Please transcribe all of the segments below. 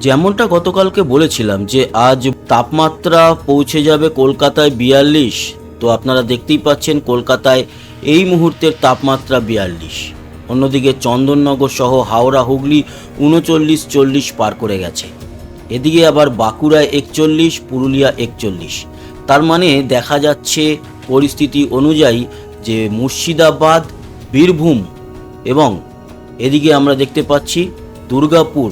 যেমনটা গতকালকে বলেছিলাম যে আজ তাপমাত্রা পৌঁছে যাবে কলকাতায় বিয়াল্লিশ, তো আপনারা দেখতেই পাচ্ছেন কলকাতায় এই মুহূর্তের তাপমাত্রা বিয়াল্লিশ। অন্যদিকে চন্দননগর সহ হাওড়া, হুগলি উনচল্লিশ, চল্লিশ পার করে গেছে। এদিকে আবার বাঁকুড়ায় একচল্লিশ, পুরুলিয়া একচল্লিশ। তার মানে দেখা যাচ্ছে পরিস্থিতি অনুযায়ী যে মুর্শিদাবাদ, বীরভূম এবং এদিকে আমরা দেখতে পাচ্ছি দুর্গাপুর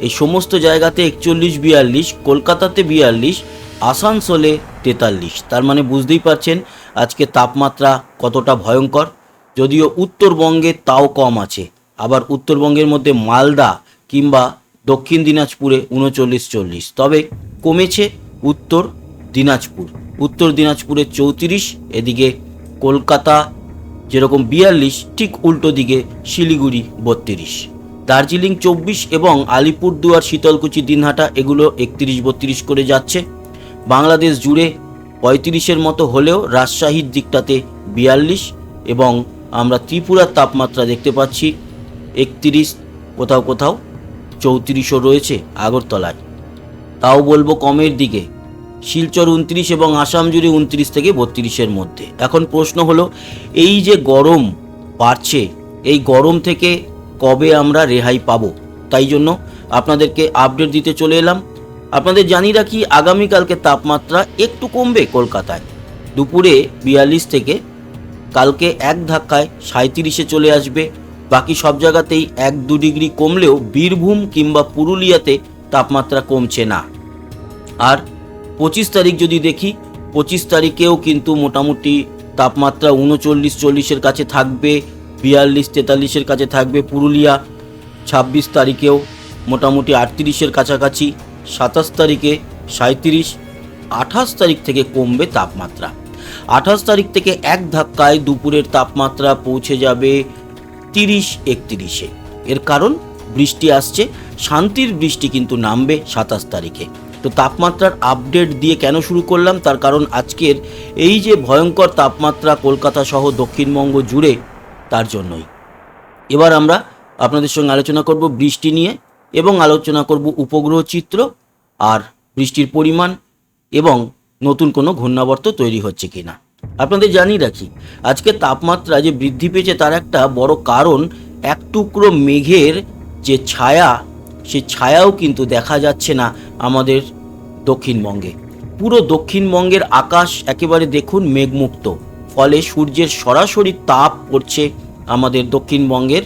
এই সমস্ত জায়গাতে একচল্লিশ, বিয়াল্লিশ, কলকাতাতে বিয়াল্লিশ, আসানসোলে তেতাল্লিশ। তার মানে বুঝতেই পারছেন আজকে তাপমাত্রা কতটা ভয়ঙ্কর। যদিও উত্তরবঙ্গে তাও কম আছে। আবার উত্তরবঙ্গের মধ্যে মালদা কিংবা দক্ষিণ দিনাজপুরে উনচল্লিশ, চল্লিশ। তবে কমেছে উত্তর দিনাজপুর। উত্তর দিনাজপুরে চৌত্রিশ, এদিকে কলকাতা যেরকম বিয়াল্লিশ, ঠিক উল্টো দিকে শিলিগুড়ি বত্রিশ। দার্জিলিং চব্বিশ এবং আলিপুরদুয়ার, শীতলকুচি, দিনহাটা, এগুলো একত্রিশ বত্রিশ করে যাচ্ছে। বাংলাদেশ জুড়ে পঁয়ত্রিশের মতো হলেও রাজশাহীর দিকটাতে বিয়াল্লিশ এবং আমরা ত্রিপুরার তাপমাত্রা দেখতে পাচ্ছি একত্রিশ, কোথাও কোথাও চৌত্রিশও রয়েছে আগরতলায়। তাও বলব কমের দিকে, শিলচর উনত্রিশ এবং আসাম জুড়ে উনত্রিশ থেকে বত্রিশের মধ্যে। এখন প্রশ্ন হলো, এই যে গরম বাড়ছে, এই গরম থেকে কবে আমরা রেহাই পাবো? তাই জন্য আপনাদেরকে আপডেট দিতে চলে এলাম। আপনাদের জানি রাখি, আগামীকালকে তাপমাত্রা একটু কমবে কলকাতায়। দুপুরে বিয়াল্লিশ থেকে কালকে এক ধাক্কায় সাঁত্রিশে চলে আসবে। বাকি সব জায়গাতেই এক দু ডিগ্রি কমলেও বীরভূম কিংবা পুরুলিয়াতে তাপমাত্রা কমছে না। আর পঁচিশ তারিখ যদি দেখি, পঁচিশ তারিখেও কিন্তু মোটামুটি তাপমাত্রা উনচল্লিশ চল্লিশের কাছে থাকবে। বিয়াল্লিশ তেতাল্লিশের কাছে থাকবে পুরুলিয়া, ছাব্বিশ তারিখেও, মোটামুটি আটত্রিশের কাছাকাছি, সাতাশ তারিখে সাঁত্রিশ আঠাশ তারিখ থেকে কমবে তাপমাত্রা। আঠাশ তারিখ থেকে এক ধাক্কায় দুপুরের তাপমাত্রা পৌঁছে যাবে তিরিশ একত্রিশে। এর কারণ, বৃষ্টি আসছে, শান্তির বৃষ্টি কিন্তু নামবে সাতাশ তারিখে। তো তাপমাত্রার আপডেট দিয়ে কেন শুরু করলাম? তার কারণ আজকের এই যে ভয়ঙ্কর তাপমাত্রা কলকাতা সহ দক্ষিণবঙ্গ জুড়ে তার জন্যই। এবার আমরা আপনাদের সঙ্গে আলোচনা করব বৃষ্টি নিয়ে এবং আলোচনা করব উপগ্রহ চিত্র আর বৃষ্টির পরিমাণ এবং নতুন কোনো ঘূর্ণাবর্ত তৈরি হচ্ছে কি না আপনাদের জানিয়ে রাখি, আজকে তাপমাত্রা যে বৃদ্ধি পেয়েছে তার একটা বড় কারণ এক টুকরো মেঘের যে ছায়া, সে ছায়াও কিন্তু দেখা যাচ্ছে না আমাদের দক্ষিণবঙ্গে। পুরো দক্ষিণবঙ্গের আকাশ একেবারে দেখুন মেঘমুক্ত। ফলে সূর্যের সরাসরি তাপ পড়ছে আমাদের দক্ষিণবঙ্গের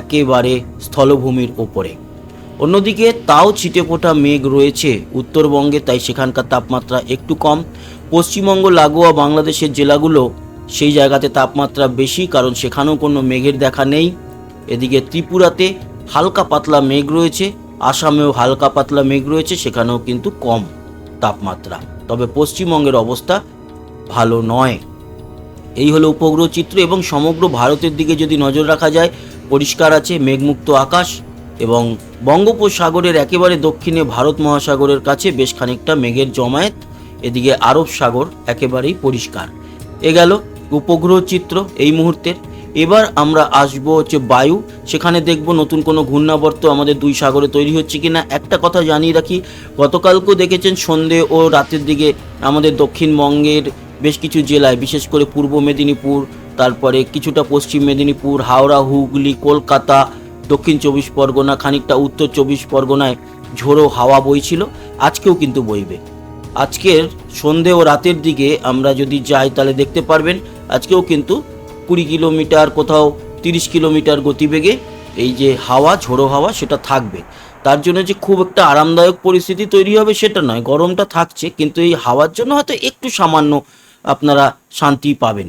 একেবারে স্থলভূমির ওপরে অন্যদিকে তাও ছিটেফোঁটা মেঘ রয়েছে উত্তরবঙ্গে, তাই সেখানকার তাপমাত্রা একটু কম। পশ্চিমবঙ্গ, লাগোয়া বাংলাদেশের জেলাগুলো সেই জায়গাতে তাপমাত্রা বেশি, কারণ সেখানেও কোনো মেঘের দেখা নেই। এদিকে ত্রিপুরাতে হালকা পাতলা মেঘ রয়েছে, আসামেও হালকা পাতলা মেঘ রয়েছে, সেখানেও কিন্তু কম তাপমাত্রা। তবে পশ্চিমবঙ্গের অবস্থা ভালো নয়। এই হলো উপগ্রহ চিত্র এবং সমগ্র ভারতের দিকে যদি নজর রাখা যায়, পরিষ্কার আছে মেঘমুক্ত আকাশ এবং বঙ্গোপসাগরের একেবারে দক্ষিণে ভারত মহাসাগরের কাছে বেশ খানিকটা মেঘের জমায়েত, এদিকে আরব সাগর একেবারেই পরিষ্কার। এ গেল উপগ্রহ চিত্র এই মুহূর্তের। এবার আমরা আসব হচ্ছে বায়ু। সেখানে দেখব নতুন কোনো ঘূর্ণাবর্ত আমাদের দুই সাগরে তৈরি হচ্ছে কিনা। একটা কথা জানিয়ে রাখি, গতকালকেও দেখেছেন সন্ধে ও রাতের দিকে আমাদের দক্ষিণবঙ্গের বেশ কিছু জেলায়, বিশেষ করে পূর্ব মেদিনীপুর, তারপরে কিছুটা পশ্চিম মেদিনীপুর, হাওড়া, হুগলি, কলকাতা, দক্ষিণ চব্বিশ পরগনা, খানিকটা উত্তর চব্বিশ পরগনায় ঝোড়ো হাওয়া বইছিল, আজকেও কিন্তু বইবে। আজকের সন্ধে ও রাতের দিকে আমরা যদি যাই তাহলে দেখতে পারবেন, আজকেও কিন্তু কুড়ি কিলোমিটার কোথাও তিরিশ কিলোমিটার গতিবেগে এই যে হাওয়া, ঝোড়ো হাওয়া সেটা থাকবে। তার জন্য যে খুব একটা আরামদায়ক পরিস্থিতি তৈরি হবে সেটা নয়, গরমটা থাকছে, কিন্তু এই হাওয়ার জন্য হয়তো একটু সামান্য আপনারা শান্তি পাবেন।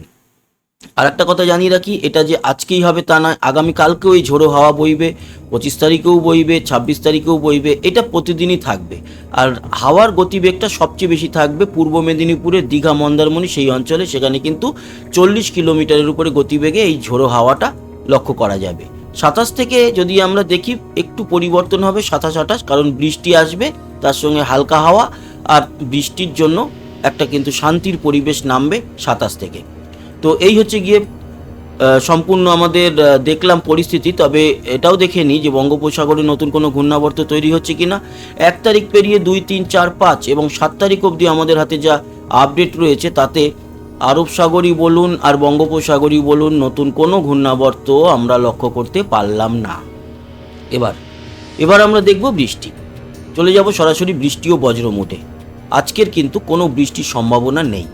আর একটা কথা জানিয়ে রাখি, এটা যে আজকেই হবে তা নয় আগামীকালকেও এই ঝোড়ো হাওয়া বইবে, পঁচিশ তারিখেও বইবে, ছাব্বিশ তারিখেও বইবে, এটা প্রতিদিনই থাকবে। আর হাওয়ার গতিবেগটা সবচেয়ে বেশি থাকবে পূর্ব মেদিনীপুরের দীঘা মন্দারমণি, সেই অঞ্চলে, সেখানে কিন্তু চল্লিশ কিলোমিটারের উপরে গতিবেগে এই ঝোড়ো হাওয়াটা লক্ষ্য করা যাবে। সাতাশ থেকে যদি আমরা দেখি, একটু পরিবর্তন হবে সাতাশ আঠাশ, কারণ বৃষ্টি আসবে, তার সঙ্গে হালকা হাওয়া, আর বৃষ্টির জন্য একটা কিন্তু শান্তির পরিবেশ নামবে সাতাশ থেকে। তো এই হচ্ছে গিয়ে সম্পূর্ণ আমাদের দেখলাম পরিস্থিতি, তবে এটাও দেখে নিই যে বঙ্গোপসাগরে নতুন কোনো ঘূর্ণাবর্ত তৈরি হচ্ছে কিনা। এক তারিখ পেরিয়ে দুই, তিন, চার, পাঁচ এবং সাত তারিখ অবধি আমাদের হাতে যা আপডেট রয়েছে, তাতে আরব সাগরই বলুন আর বঙ্গোপসাগরই বলুন, নতুন কোনো ঘূর্ণাবর্ত আমরা লক্ষ্য করতে পারলাম না। এবার এবার আমরা দেখব বৃষ্টি। চলে যাব সরাসরি বৃষ্টি ও বজ্র মোটে আজকের কিন্তু কোনো বৃষ্টির সম্ভাবনা নেই।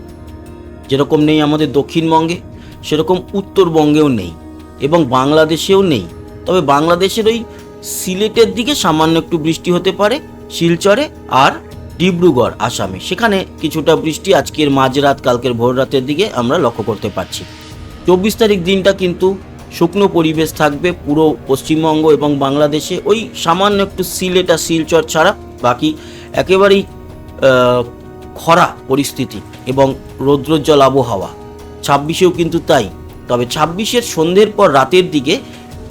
যেরকম নেই আমাদের দক্ষিণবঙ্গে, সেরকম উত্তরবঙ্গেও নেই এবং বাংলাদেশেও নেই। তবে বাংলাদেশের ওই সিলেটের দিকে সামান্য একটু বৃষ্টি হতে পারে, শিলচরে আর ডিব্রুগড়, আসামে। সেখানে কিছুটা বৃষ্টি আজকের মাঝরাত, কালকের ভোর রাতের দিকে আমরা লক্ষ্য করতে পারছি। চব্বিশ তারিখ দিনটা কিন্তু শুকনো পরিবেশ থাকবে পুরো পশ্চিমবঙ্গ এবং বাংলাদেশে। ওই সামান্য একটু সিলেট আর শিলচর ছাড়া বাকি একেবারেই খরা পরিস্থিতি এবং রৌদ্রোজ্জ্বল আবহাওয়া। ছাব্বিশেও কিন্তু তাই। তবে ছাব্বিশের সন্ধ্যের পর রাতের দিকে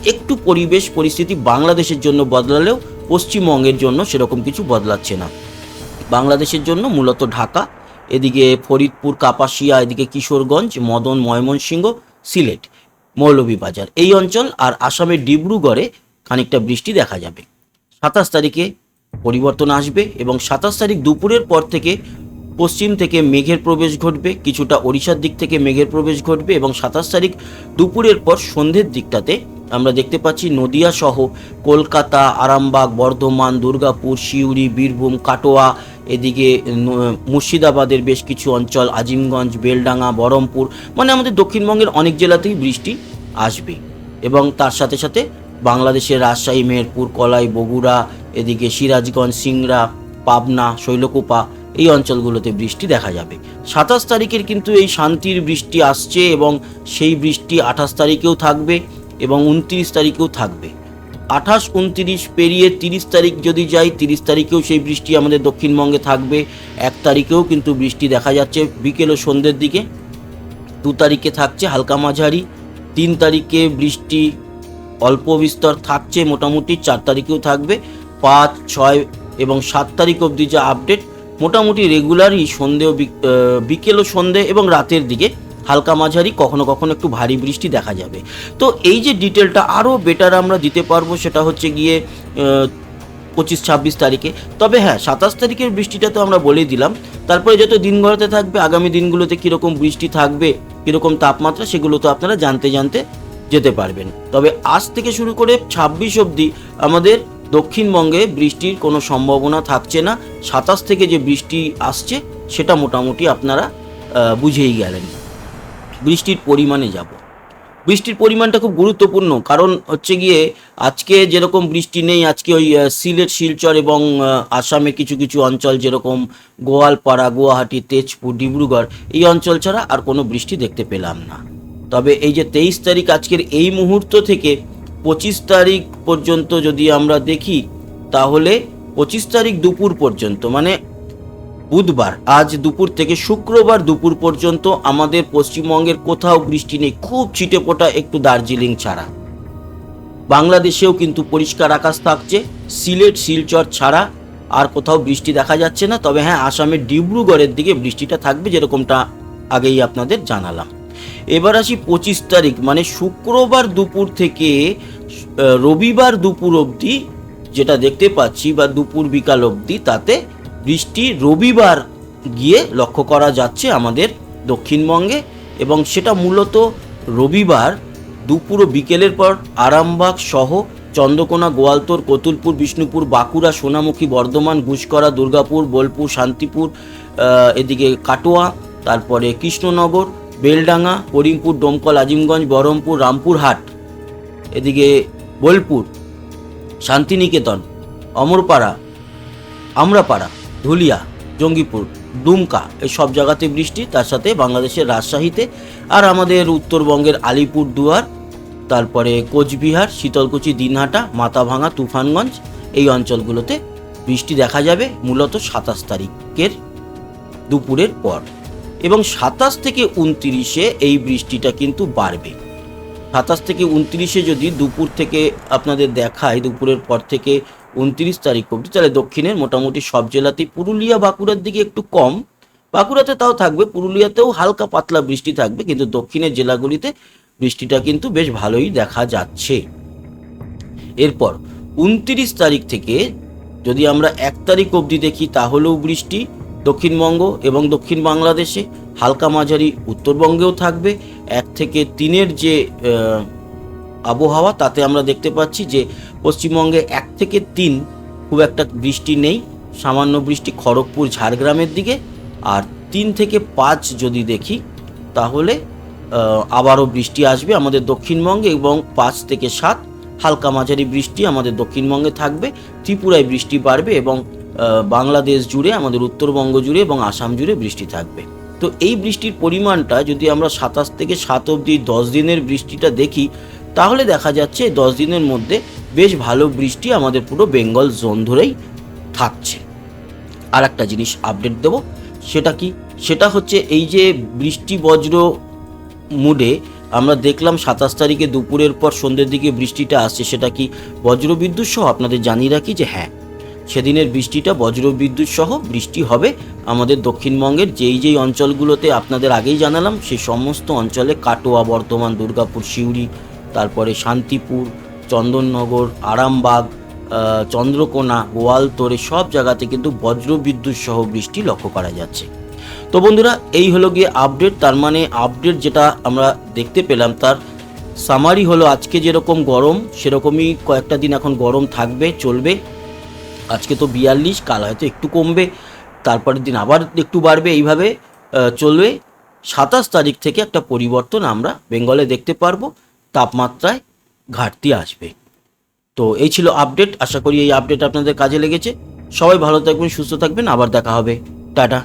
একটু পরিবেশ পরিস্থিতি বাংলাদেশের জন্য বদলালেও পশ্চিমবঙ্গের জন্য সেরকম কিছু বদলাচ্ছে না। বাংলাদেশের জন্য মূলত ঢাকা, এদিকে ফরিদপুর, কাপাসিয়া, এদিকে কিশোরগঞ্জ, মদন, ময়মনসিংহ, সিলেট, মৌলভীবাজার। এই অঞ্চল আর আসামের ডিব্রুগড়ে খানিকটা বৃষ্টি দেখা যাবে। সাতাশ তারিখে পরিবর্তন আসবে এবং সাতাশ তারিখ দুপুরের পর থেকে পশ্চিম থেকে মেঘের প্রবেশ ঘটবে, কিছুটা ওড়িশার দিক থেকে মেঘের প্রবেশ ঘটবে এবং সাতাশ তারিখ দুপুরের পর সন্ধ্যের দিকটাতে আমরা দেখতে পাচ্ছি নদিয়া সহ কলকাতা, আরামবাগ, বর্ধমান, দুর্গাপুর, সিউড়ি, বীরভূম, কাটোয়া, এদিকে মুর্শিদাবাদের বেশ কিছু অঞ্চল, আজিমগঞ্জ, বেলডাঙ্গা বহরমপুর মানে আমাদের দক্ষিণবঙ্গের অনেক জেলাতেই বৃষ্টি আসবে এবং তার সাথে সাথে বাংলাদেশের রাজশাহী, মেহেরপুর, কলাই, বগুড়া এদিকে সিরাজগঞ্জ, সিংড়া, পাবনা, শৈলকুপা এই অঞ্চলগুলোতে বৃষ্টি দেখা যাবে। সাতাশ তারিখের কিন্তু এই শান্তির বৃষ্টি আসছে এবং সেই বৃষ্টি আঠাশ তারিখেও থাকবে এবং উনত্রিশ তারিখেও থাকবে। আঠাশ, উনত্রিশ পেরিয়ে তিরিশ তারিখ যদি যাই, তিরিশ তারিখেও সেই বৃষ্টি আমাদের দক্ষিণবঙ্গে থাকবে। এক তারিখেও কিন্তু বৃষ্টি দেখা যাচ্ছে বিকেল ও সন্ধ্যের দিকে। দু তারিখে থাকছে হালকা মাঝারি, তিন তারিখে বৃষ্টি অল্প বিস্তর থাকছে মোটামুটি, চার তারিখেও থাকবে। পাঁচ, ছয় এবং সাত তারিখ অবধি যা আপডেট মোটামুটি রেগুলারই সন্ধে বিকেল ও সন্ধে এবং রাতের দিকে হালকা মাঝারি, কখনো কখনো একটু ভারী বৃষ্টি দেখা যাবে। তো এই যে ডিটেলটা আরও বেটার আমরা দিতে পারব সেটা হচ্ছে গিয়ে পঁচিশ, ছাব্বিশ তারিখে। তবে হ্যাঁ সাতাশ তারিখের বৃষ্টিটা তো আমরা বলেই দিলাম। তারপরে যত দিন গড়াতে থাকবে, আগামী দিনগুলোতে কীরকম বৃষ্টি থাকবে, কীরকম তাপমাত্রা, সেগুলো তো আপনারা জানতে জানতে যেতে পারবেন। তবে আজ থেকে শুরু করে ছাব্বিশ অবধি আমাদের দক্ষিণবঙ্গে বৃষ্টির কোনো সম্ভাবনা থাকছে না। সাতাশ থেকে যে বৃষ্টি আসছে, সেটা মোটামুটি আপনারা বুঝেই গেলেন। বৃষ্টির পরিমাণে যাব। বৃষ্টির পরিমাণটা খুব গুরুত্বপূর্ণ, কারণ হচ্ছে গিয়ে আজকে যেরকম বৃষ্টি নেই, আজকে ওই সিলেট, শিলচর এবং আসামে কিছু কিছু অঞ্চল যেরকম গোয়ালপাড়া, গুয়াহাটি, তেজপুর, ডিব্রুগড়, এই অঞ্চল ছাড়া আর কোনো বৃষ্টি দেখতে পেলাম না। তবে এই যে তেইশ তারিখ আজকের এই মুহূর্ত থেকে পঁচিশ তারিখ পর্যন্ত যদি আমরা দেখি, তাহলে পঁচিশ তারিখ দুপুর পর্যন্ত মানে বুধবার, আজ দুপুর থেকে শুক্রবার দুপুর পর্যন্ত আমাদের পশ্চিমবঙ্গের কোথাও বৃষ্টি নেই, খুব ছিটেপোটা একটু দার্জিলিং ছাড়া। বাংলাদেশেও কিন্তু পরিষ্কার আকাশ থাকছে, সিলেট, শিলচর ছাড়া আর কোথাও বৃষ্টি দেখা যাচ্ছে না, তবে হ্যাঁ আসামের ডিব্রুগড়ের দিকে বৃষ্টিটা থাকবে যেরকমটা আগেই আপনাদের জানালাম। এবার আসি পঁচিশ তারিখ মানে শুক্রবার দুপুর থেকে রবিবার দুপুর অবধি যেটা দেখতে পাচ্ছি বা দুপুর বিকাল অবধি, তাতে বৃষ্টি রবিবার গিয়ে লক্ষ্য করা যাচ্ছে আমাদের দক্ষিণবঙ্গে এবং সেটা মূলত রবিবার দুপুর ও বিকেলের পর আরামবাগ সহ চন্দ্রকোনা, গোয়ালতোর, কতুলপুর, বিষ্ণুপুর, বাঁকুড়া, সোনামুখী, বর্ধমান গুসকরা দুর্গাপুর, বোলপুর, শান্তিপুর এদিকে কাটোয়া, তারপরে কৃষ্ণনগর, বেলডাঙ্গা, করিমপুর, ডোমকল, আজিমগঞ্জ, বহরমপুর, রামপুরহাট। এদিকে বোলপুর, শান্তিনিকেতন, অমরপাড়া, আমরাপাড়া, ধুলিয়া, জঙ্গিপুর, দুমকা, এই সব জায়গাতে বৃষ্টি, তার সাথে বাংলাদেশের রাজশাহীতে আর আমাদের উত্তরবঙ্গের আলিপুর দুয়ার তারপরে কোচবিহার, শীতলকুচি, দিনহাটা, মাথাভাঙা, তুফানগঞ্জ, এই অঞ্চলগুলোতে বৃষ্টি দেখা যাবে মূলত সাতাশ তারিখের দুপুরের পর এবং সাতাশ থেকে উনতিরিশে এই বৃষ্টিটা কিন্তু বাড়বে। সাতাশ থেকে উনত্রিশে যদি দুপুর থেকে আপনাদের দেখায়, দুপুরের পর থেকে উনত্রিশ তারিখ অবধি, তাহলে দক্ষিণের মোটামুটি সব জেলাতেই পুরুলিয়া, বাঁকুড়ার দিকে একটু কম। বাঁকুড়াতে তাও থাকবে, পুরুলিয়াতেও হালকা পাতলা বৃষ্টি থাকবে, কিন্তু দক্ষিণের জেলাগুলিতে বৃষ্টিটা কিন্তু বেশ ভালোই দেখা যাচ্ছে। এরপর, উনত্রিশ তারিখ থেকে যদি আমরা এক তারিখ অবধি দেখি, তাহলেও বৃষ্টি দক্ষিণবঙ্গ এবং দক্ষিণ বাংলাদেশে, হালকা মাঝারি উত্তরবঙ্গেও থাকবে। এক থেকে তিনের যে আবহাওয়া, তাতে আমরা দেখতে পাচ্ছি যে পশ্চিমবঙ্গে এক থেকে তিন খুব একটা বৃষ্টি নেই। সামান্য বৃষ্টি খড়গপুর, ঝাড়গ্রামের দিকে। আর তিন থেকে পাঁচ যদি দেখি, তাহলে আবারও বৃষ্টি আসবে আমাদের দক্ষিণবঙ্গে এবং পাঁচ থেকে সাত। হালকা মাঝারি বৃষ্টি আমাদের দক্ষিণবঙ্গে থাকবে। ত্রিপুরায় বৃষ্টি বাড়বে এবং বাংলাদেশ জুড়ে, আমাদের উত্তরবঙ্গ জুড়ে এবং আসাম জুড়ে বৃষ্টি থাকবে। তো এই বৃষ্টির পরিমাণটা যদি আমরা সাতাশ থেকে সাত অবধি দশ দিনের বৃষ্টিটা দেখি, তাহলে দেখা যাচ্ছে দশ দিনের মধ্যে বেশ ভালো বৃষ্টি আমাদের পুরো বেঙ্গল জোন ধরেই থাকছে। আর একটা জিনিস আপডেট দেব, সেটা কি? সেটা হচ্ছে এই যে বৃষ্টি বজ্র মুডে আমরা দেখলাম সাতাশ তারিখে দুপুরের পর সন্ধ্যের দিকে বৃষ্টিটা আসছে, সেটা কি বজ্রবিদ্যুৎ সহ? আপনাদের জানিয়ে রাখি যে হ্যাঁ। সেদিনের বৃষ্টিটা বজ্রবিদ্যুৎ সহ বৃষ্টি হবে। আমাদের দক্ষিণবঙ্গের যেই যেই অঞ্চলগুলোতে আপনাদের আগেই জানালাম সেই সমস্ত অঞ্চলে কাটোয়া, বর্ধমান, দুর্গাপুর, সিউড়ি, তারপরে শান্তিপুর, চন্দননগর, আরামবাগ চন্দ্রকোনা গোয়ালতোড়ে সব জায়গাতে কিন্তু বজ্রবিদ্যুৎ সহ বৃষ্টি লক্ষ্য করা যাচ্ছে। তো বন্ধুরা, এই হলো গিয়ে আপডেট তার মানে আপডেট যেটা আমরা দেখতে পেলাম, তার সামারি হলো আজকে যেরকম গরম, সেরকমই কয়েকটা দিন এখন গরম থাকবে, চলবে। আজকে তো বিয়াল্লিশ, কাল হয়তো একটু কমবে, তারপরের দিন আবার একটু বাড়বে, এইভাবে চলবে। সাতাশ তারিখ থেকে একটা পরিবর্তন আমরা বেঙ্গলে দেখতে পারব, তাপমাত্রায় ঘাটতি আসবে। তো এই ছিল আপডেট, আশা করি এই আপডেট আপনাদের কাজে লেগেছে। সবাই ভালো থাকবেন, সুস্থ থাকবেন, আবার দেখা হবে। টাটা।